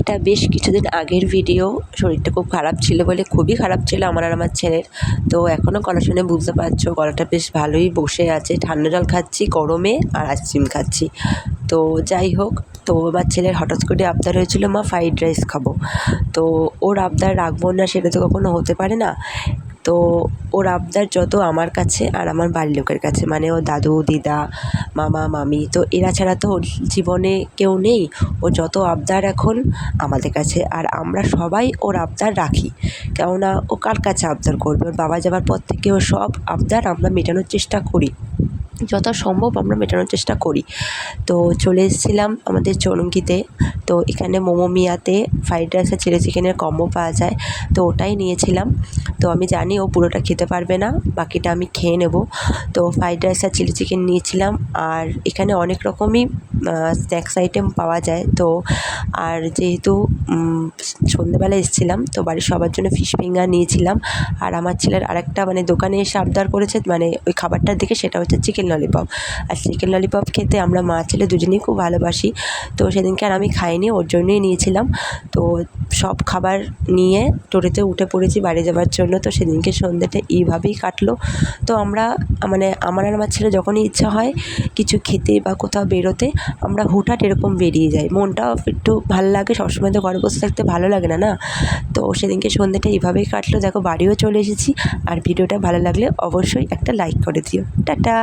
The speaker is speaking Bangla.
এটা বেশ কিছুদিন আগের ভিডিও শরীরটা খুব খারাপ ছিল বলে খুবই খারাপ ছিল আমার আর আমার ছেলের। তো এখনও গলা শুনে বুঝতে পারছ, গলাটা বেশ ভালোই বসে আছে। ঠান্ডা জল খাচ্ছি, গরমে আর আইসক্রিম খাচ্ছি। তো যাই হোক, তো আমার ছেলের হঠাৎ করে আবদার হয়েছিল, মা ফ্রাইড রাইস খাব। তো ওর আবদার রাখব না, সেটা তো কখনো হতে পারে না। তো ওর আবদার যত আমার কাছে আর আমার বাড়ির লোকের কাছে। মানে ওর দাদু, দিদা, মামা, মামি, তো এরা ছাড়া তো ওর জীবনে কেউ নেই। ও যত আবদার এখন আমাদের কাছে। আর আমরা সবাই ওর আবদার রাখি। কেননা ও কার কাছে আবদার করবে? ওর বাবা যাবার পর থেকে ওর সব আবদার আমরা মেটানোর চেষ্টা করি। যত সম্ভব আমরা মেটানোর চেষ্টা করি। তো চলে এসেছিলাম আমাদের চৌরঙ্গিতে তো এখানে মোমো মিয়াতে ফ্রাইড রাইস আর চিলি চিকেনের কম্বো পাওয়া যায়। তো ওটাই নিয়েছিলাম। তো আমি জানি ও পুরোটা খেতে পারবে না, বাকিটা আমি খেয়ে নেব। তো ফ্রাইড রাইস আর চিলি চিকেন নিয়েছিলাম। আর এখানে অনেক রকমই স্ন্যাক্স আইটেম পাওয়া যায়। তো আর যেহেতু সন্ধেবেলা এসেছিলাম, তো বাড়ির সবার জন্য ফিশ ফিঙ্গার নিয়েছিলাম। আর আমার ছেলের আরেকটা মানে দোকানে এসে আবদার করেছে মানে ওই খাবারটার দিকে, সেটা হচ্ছে চিকেন ললিপপ আর চিকেন ললিপপ খেতে আমরা মা, ছেলে দুজনেই খুব ভালোবাসি। তো সেদিনকে আর আমি খাইনি, ওর জন্যই নিয়েছিলাম। তো সব খাবার নিয়ে টোটোতে উঠে পড়েছি বাড়ি যাওয়ার জন্য। তো সেদিনকে সন্ধ্যেটা এইভাবেই কাটলো। তো আমরা মানে আমার আর আমার ছেলে যখনই ইচ্ছা হয়, কিছু খেতে বা কোথাও বেরোতে আমরা হুটহাট এরকম বেরিয়ে যাই। মনটাও একটু ভালো লাগে, সবসময় তো ঘরে বসে থাকতে ভালো লাগে না না? তো সেদিনকে সন্ধ্যেটা এইভাবেই কাটলো। দেখো, বাড়িও চলে এসেছি। আর ভিডিওটা ভালো লাগলে অবশ্যই একটা লাইক করে দিও। টাটা!